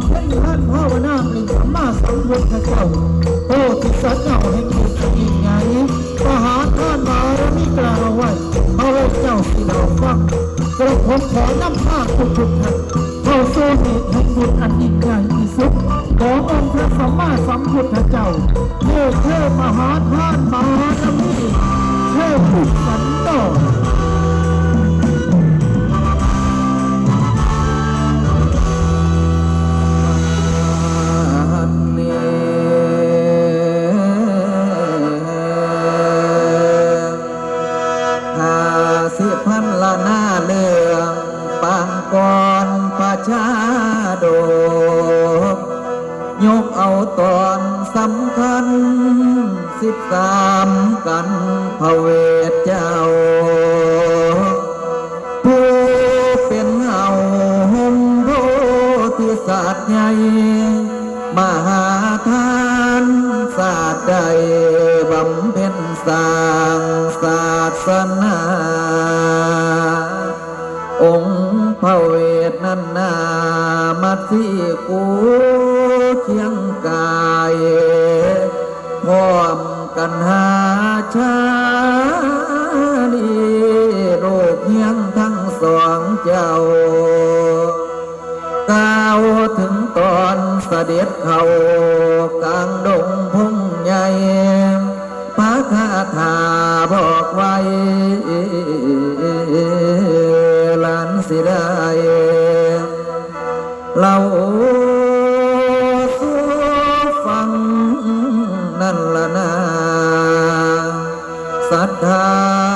ำเพ็ญท่านภาวนาหนึ่งสัมมาสัมพุทธเจ้าโพธิสัตว์เจ้าแห่งบุญยิ่งใหญ่มหาท่านบารมีกล่าวไว้พระเจ้าสิเราฟังกระผมขอนำภาพทุกทุกๆ สามกันพระเวทเจ้า ผู้เป็นเอาห่มโพธิสัตว์ใหญ่มหาทานศาสตร์ใดบำเพ็ญสร้างศาสนา องค์พระเวทนั้นนามาที่กูเคียงกายพร้อม กันหาชาลีโรคเฮียงทั้งสองเจ้าก้าวถึงตอนเสด็จเขากลางดงพงใหญ่พระคาถาบอกไว้หลานสิได้เล่าสู่ฟังนั่นละนา ศรัทธา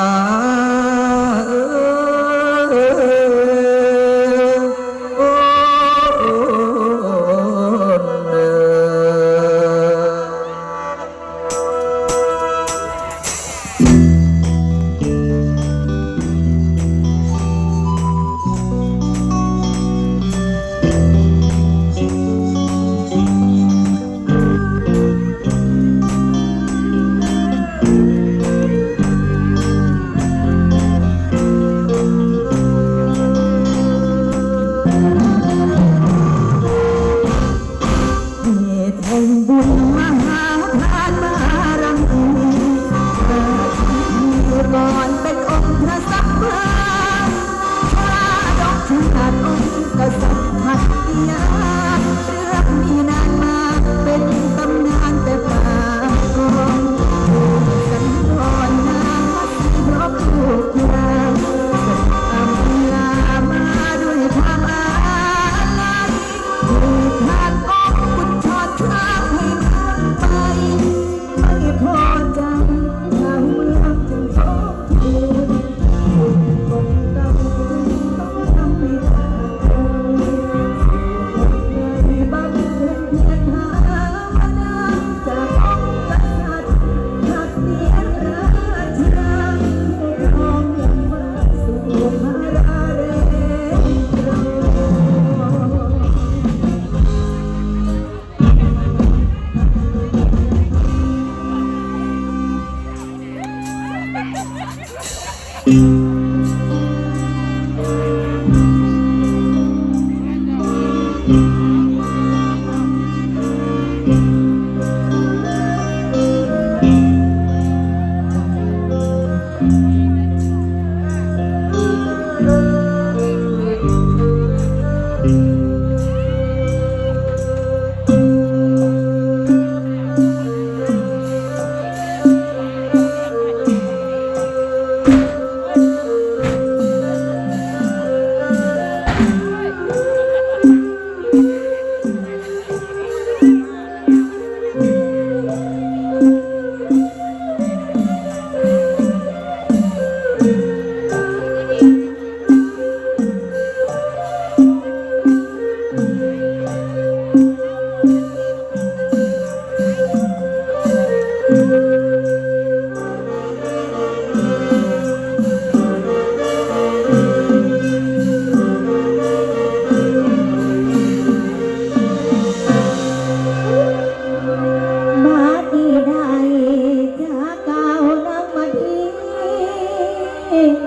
บุญ เ um.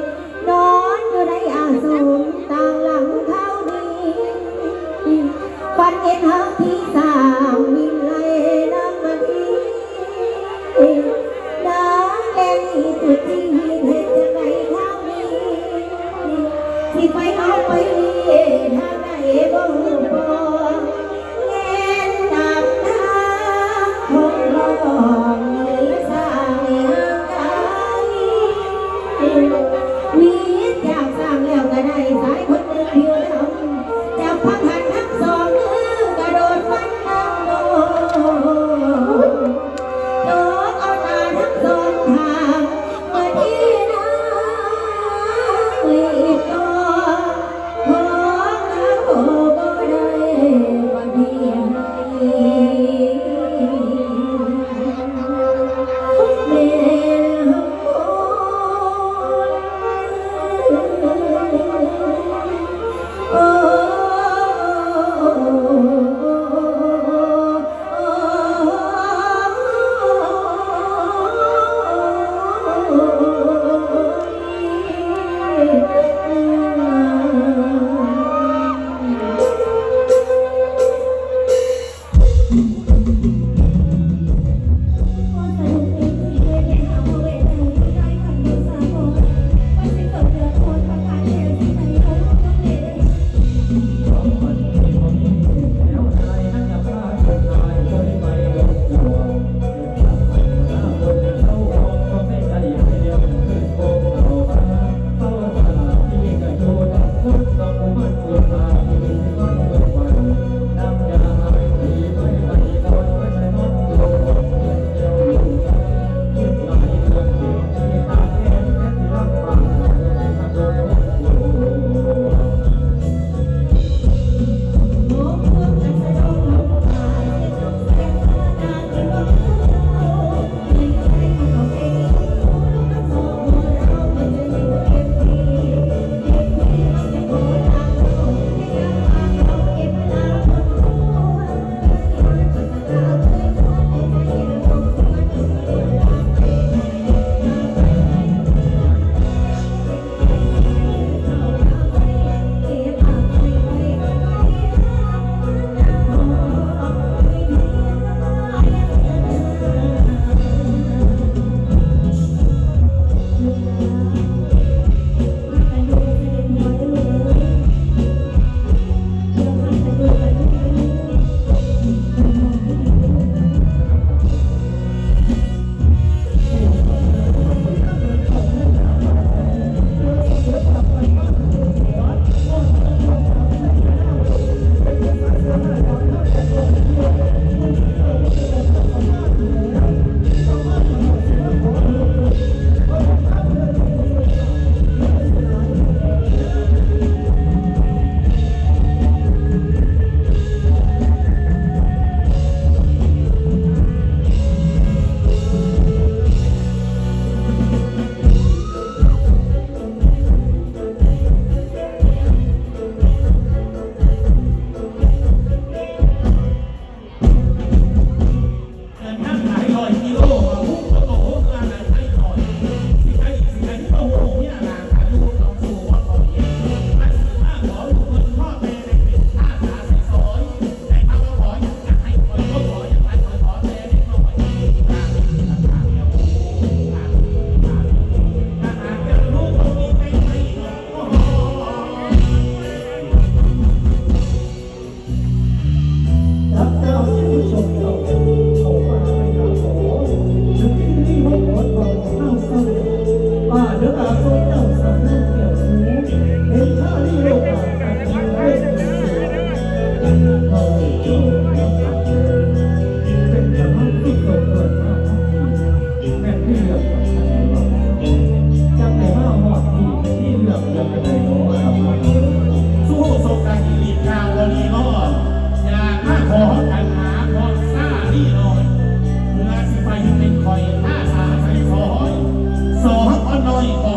อง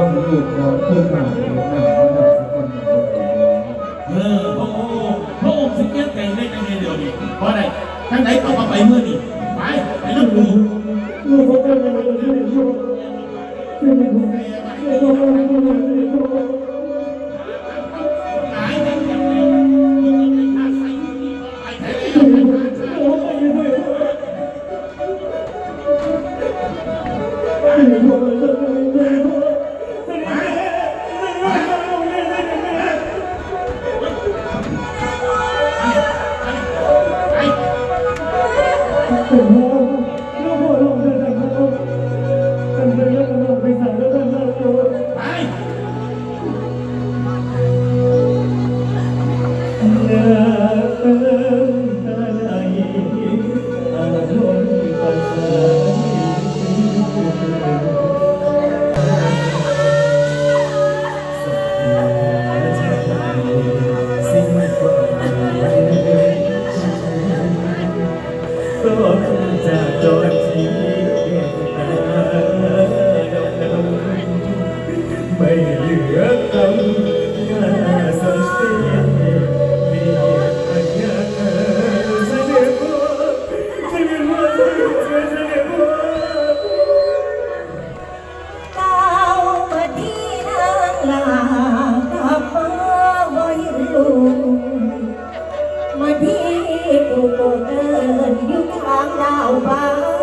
สิบ่มีลูก กูโกเอิญอยู่ทางดาวฟ้า